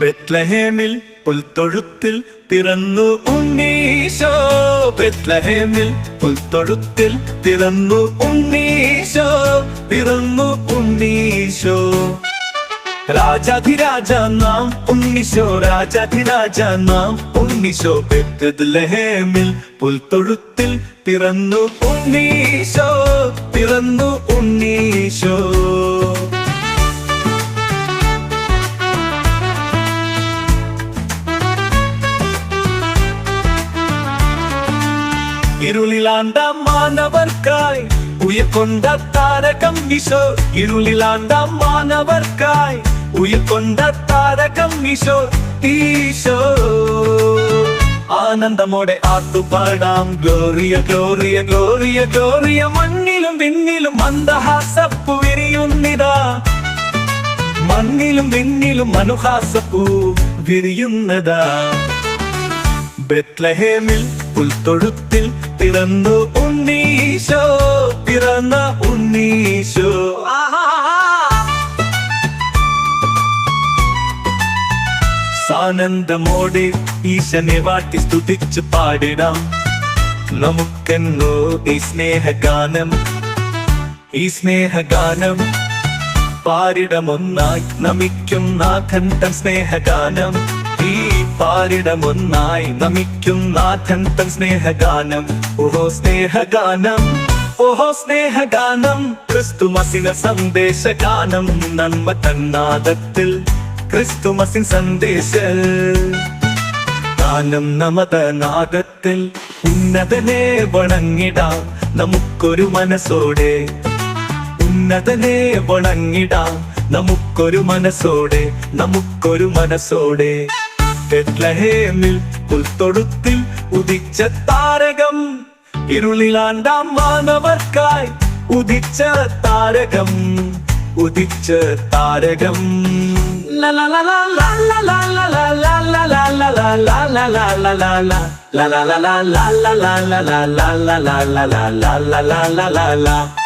ബെത്ലഹേമിൽ പുൽത്തൊഴുത്തിൽ പിറന്നു ഉണ്ണീശോ. ബെത്ലഹേമിൽ പുൽത്തൊഴുത്തിൽ പിറന്നു ഉണ്ണീശോ. പിറന്നു ഉണ്ണീശോ. രാജാധിരാജ നാം ഉണ്ണിശോ രാജാധിരാജ നാം ഉണ്ണിശോ. ബെത്ലഹേമിൽ പുൽത്തൊഴുത്തിൽ പിറന്നു ഉണ്ണീശോ. പിറന്നു ഉണ്ണീശോ. இருளிலாண்ட மாணவர்காய் உயிர் கொண்ட தாரகம் விசோ இருளிலாண்ட மாணவர்காய் உயிர் கொண்ட தாரகம் விசோ ஈசோ ആനന്ദമോടെ ആത്തുപാടാം ഗ്ലോറിയ ഗ്ലോറിയ ഗ്ലോറിയ ഗ്ലോറിയ മണ്ണിലും വിണ്ണിലും മന്ദഹാസപ്പു വിരിയുന്നിതാ മണ്ണിലും വിണ്ണിലും മനുഹാസപ്പൂ വിരിയുന്നതാ ബെത്ലഹേമിൽ പുൽത്തൊഴുത്തിൽ പിറന്നു ഉണ്ണീശോ പിറന്ന ഉണ്ണീശോ. സാനന്ദമോടെ ഈശനെ വാട്ടി സ്തുതിച്ച് പാടിടാം. നമുക്കെന്നോ ഈ സ്നേഹഗാനം ഈ സ്നേഹഗാനം. പാരിടമൊന്നായി നമിക്കും നാഥൻ തൻ സ്നേഹഗാനം. ഈ പാരിടമൊന്നായി നമിക്കും നാഥൻ തൻ സ്നേഹഗാനം. ഓഹോ സ്നേഹഗാനം ഓഹോ സ്നേഹഗാനം. ക്രിസ്തുമസിന സന്ദേശഗാനം നന്മ തന്നാദത്തിൽ ക്രിസ്തുമസിൻ സന്ദേശ ഗാനം നമത നാദത്തിൽ ഉന്നതനെ വണങ്ങിടാം നമുക്കൊരു മനസ്സോടെ. ഉന്നതനെ വണങ്ങിടാം നമുക്കൊരു മനസ്സോടെ നമുക്കൊരു മനസ്സോടെ. ബെത്ലഹേമിൽ പുൽത്തൊടുത്തിൽ ഉദിച്ച താരകം ഇരുളിലാണ്ടാം മാനവർക്കായി ഉദിച്ച താരകം ഉദിച്ച താരകം La la la la la la la la la la la la la la la la la la